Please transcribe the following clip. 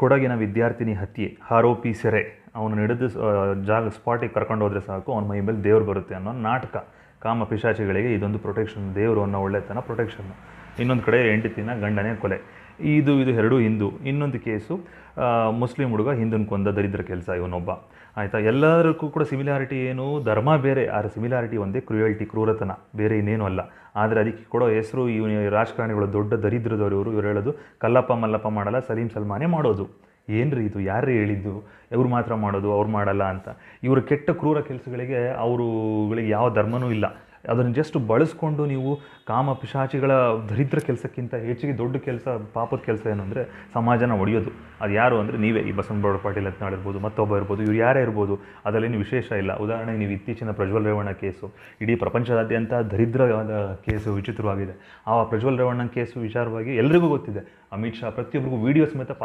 ಕೊಡಗಿನ ವಿದ್ಯಾರ್ಥಿನಿ ಹತ್ಯೆ, ಆರೋಪಿ ಸೆರೆ. ಅವನು ನಡೆದು ಜಾಗ ಸ್ಪಾಟಿಗೆ ಕರ್ಕೊಂಡು ಹೋದರೆ ಸಾಕು, ಅವನ ಮೈ ಮೇಲೆ ದೇವ್ರು ಬರುತ್ತೆ ಅನ್ನೋ ನಾಟಕ. ಕಾಮ ಪಿಶಾಚಿಗಳಿಗೆ ಇದೊಂದು ಪ್ರೊಟೆಕ್ಷನ್ ದೇವರು ಅನ್ನೋ ಒಳ್ಳೆತನ ಪ್ರೊಟೆಕ್ಷನ್ ಇನ್ನೊಂದು ಕಡೆ ಹೆಂಡತಿನ ಗಂಡನೇ ಕೊಲೆ. ಇದು ಇದು ಎರಡೂ ಹಿಂದೂ, ಇನ್ನೊಂದು ಕೇಸು ಮುಸ್ಲಿಂ ಹುಡುಗ ಹಿಂದೂನ ಕೊಂದ ದರಿದ್ರ ಕೆಲಸ ಇವನೊಬ್ಬ. ಆಯಿತಾ? ಎಲ್ಲದಕ್ಕೂ ಕೂಡ ಸಿಮಿಲಾರಿಟಿ ಏನು? ಧರ್ಮ ಬೇರೆ, ಆದರೆ ಸಿಮಿಲಾರಿಟಿ ಒಂದೇ ಕ್ರೂಯಲ್ಟಿ ಕ್ರೂರತನ. ಬೇರೆ ಇನ್ನೇನು ಅಲ್ಲ. ಆದರೆ ಅದಕ್ಕೆ ಕೊಡೋ ಹೆಸರು ಇವನು ರಾಜಕಾರಣಿಗಳು ದೊಡ್ಡ ದರಿದ್ರದವರು, ಇವರು ಇವರು ಹೇಳೋದು, ಕಲ್ಲಪ್ಪ, ಮಲ್ಲಪ್ಪ ಮಾಡಲ್ಲ, ಸಲೀಂ ಸಲ್ಮಾನೇ ಮಾಡೋದು. ಏನ್ರಿ ಇದು? ಯಾರು ಹೇಳಿದ್ದು? ಇವ್ರು ಮಾತ್ರ ಮಾಡೋದು, ಅವ್ರು ಮಾಡಲ್ಲ ಅಂತ. ಇವರು ಕೆಟ್ಟ, ಕ್ರೂರ ಕೆಲಸಗಳಿಗೆ, ಅವರುಗಳಿಗೆ ಯಾವ ಧರ್ಮನೂ ಇಲ್ಲ. ಅದನ್ನು ಜಸ್ಟ್ ಬಳಸ್ಕೊಂಡು ನೀವು ಕಾಮ ಪಿಶಾಚಿಗಳ ದರಿದ್ರ ಕೆಲಸಕ್ಕಿಂತ ಹೆಚ್ಚಿಗೆ ದೊಡ್ಡ ಕೆಲಸ, ಪಾಪದ ಕೆಲಸ ಏನಂದರೆ ಸಮಾಜನ ಒಡೆಯೋದು. ಅದು ಯಾರು ಅಂದರೆ ನೀವೇ. ಈ ಬಸವನಗೌಡ ಪಾಟೀಲ್ ಅಂತ ಇರ್ಬೋದು ಮತ್ತೊಬ್ಬ ಇರ್ಬೋದು, ಇವ್ರು ಯಾರೇ ಇರ್ಬೋದು, ಅದರಲ್ಲಿ ವಿಶೇಷ ಇಲ್ಲ. ಉದಾಹರಣೆಗೆ ನೀವು ಇತ್ತೀಚಿನ ಪ್ರಜ್ವಲ್ ರೇವಣ್ಣ ಕೇಸು. ಇಡೀ ಪ್ರಪಂಚದಾದ್ಯಂತ ದರಿದ್ರವಾದ ಕೇಸು ವಿಚಿತ್ರವಾಗಿದೆ. ಆ ಪ್ರಜ್ವಲ್ ರೇವಣ್ಣ ಕೇಸು ವಿಚಾರವಾಗಿ ಎಲ್ರಿಗೂ ಗೊತ್ತಿದೆ. ಅಮಿತ್ ಶಾ ಪ್ರತಿಯೊಬ್ಬರಿಗೂ ವೀಡಿಯೋ ಸಮೇತ